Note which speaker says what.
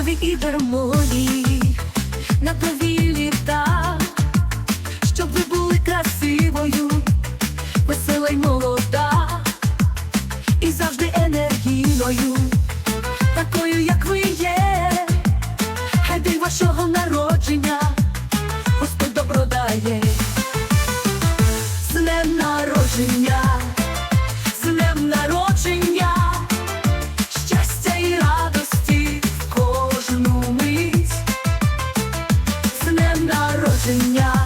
Speaker 1: Крові і гармонії. На праві літа, щоб ви були красивою, весела й молода, і завжди енергійною. Virginia.